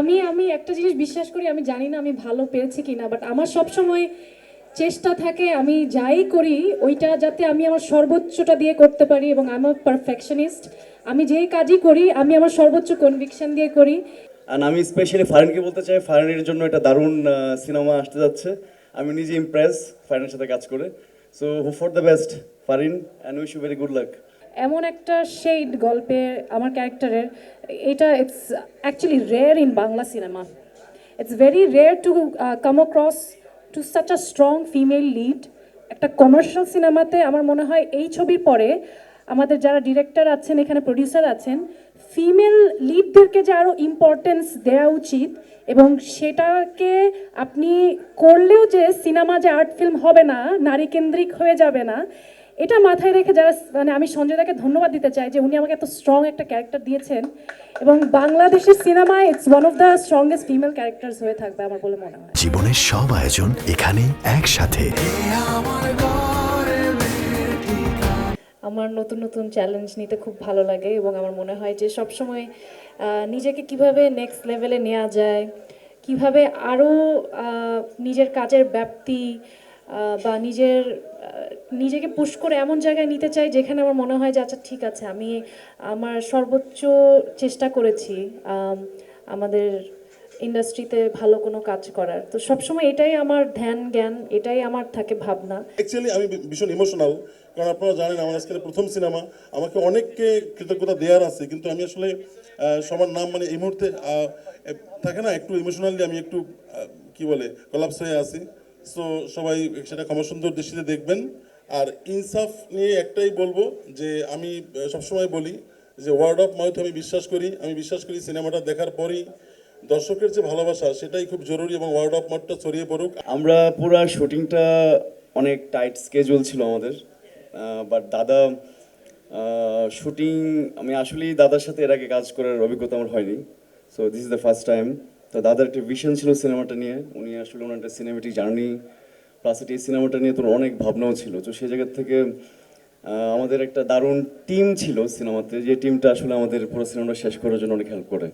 আমি আমি একটা জিনিস বিশ্বাস করি, আমি জানি না আমি ভালো পেরেছি কিনা বাট আমার সব সময় চেষ্টা থাকে আমি যাই করি, ওইটা যাতে আমি আমার সর্বোচ্চটা দিয়ে করতে পারি এবং আমি পারফেকশনিস্ট আমি যেই কাজই করি, আমি আমার সর্বোচ্চ কনভিকশন দিয়ে করি। আর আমি স্পেশালি ফারেনকে বলতে চাই ফারেনের জন্য একটা দারুণ সিনেমা আসতে যাচ্ছে। আমি নিজে ইমপ্রেস ফারিনের সাথে কাজ করে। So hope for the best Farin and wish you very good luck এমন একটা শেড গল্পে আমার ক্যারেক্টারের, এটা it's actually rare in Bangla cinema it's very rare to come across to such a strong female lead একটা commercial সিনেমাতে আমার মনে হয় এই ছবির পরে আমাদের যারা ডিরেক্টর আছেন, এখানে প্রডিউসার আছেন ফিমেল লিডদেরকে যে আরও ইম্পর্টেন্স দেওয়া উচিত এবং সেটাকে আপনি করলেও যে সিনেমা যে আর্ট ফিল্ম হবে না, নারী কেন্দ্রিক হয়ে যাবে না এটা মাথায় রেখে যারা মানে আমি সঞ্জয় দাকে ধন্যবাদ দিতে চাই যে উনি আমাকে এত স্ট্রং একটা ক্যারেক্টার দিয়েছেন এবং বাংলাদেশের সিনেমায় it's one of the strongest female characters হয়ে থাকবে আমার বলে মনে হয়। জীবনের সব আয়োজন এখানে একসাথে। আমার নতুন নতুন চ্যালেঞ্জ নিতে খুব ভালো লাগে এবং আমার মনে হয় যে সবসময় নিজেকে কীভাবে নেক্সট লেভেলে নেওয়া যায় কীভাবে আরও নিজের কাজের ব্যাপ্তি বা নিজের নিজেকে পুশ করে এমন জায়গায় নিতে চাই যেখানে আমার মনে হয় যে আচ্ছা ঠিক আছে, আমি আমার সর্বোচ্চ চেষ্টা করেছি আমাদের ইন্ডাস্ট্রিতে ভালো কোনো কাজ করার। তো সবসময় এটাই আমার ধ্যান, জ্ঞান, এটাই আমার থাকে ভাবনা। অ্যাকচুয়ালি আমি ভীষণ ইমোশনাল কারণ আপনারা জানেন, আমার আজকের প্রথম সিনেমা আমাকে অনেককে কৃতজ্ঞতা দেওয়ার আছে, কিন্তু আমি আসলে সবার নাম মানে এই মুহূর্তে থাকে না, একটু ইমোশনালি আমি একটু কি বলে কলাপস হয়ে আছি। সো সবাই সেটা ক্ষমা সুন্দর দৃষ্টিতে দেখবেন। আর ইনসাফ নিয়ে একটাই বলব যে, আমি সবসময় বলি যে ওয়ার্ড অফ মাউথ আমি বিশ্বাস করি। আমি বিশ্বাস করি সিনেমাটা দেখার পরেই দর্শকের যে ভালোবাসা, সেটাই খুব জরুরি এবং ওয়ার্ড অফ মাউথটা ছড়িয়ে পড়ুক। আমরা পুরো শুটিংটা অনেক টাইট স্কেজুল ছিল আমাদের। বাট দাদা শুটিং, আমি আসলেই দাদার সাথে এর আগে কাজ করার অভিজ্ঞতা আমার হয়নি। So this is the first time তো দাদার একটা ভিশন ছিল সিনেমাটা নিয়ে। উনি আসলে ওনার একটা সিনেমেটিক জার্নি প্লাস এই সিনেমাটা নিয়ে তোর অনেক ভাবনাও ছিল। তো সেই জায়গার থেকে আমাদের একটা দারুণ টিম ছিল সিনেমাতে। যে টিমটা আসলে আমাদের পুরো সিনেমাটা শেষ করার জন্য অনেক হেল্প করে।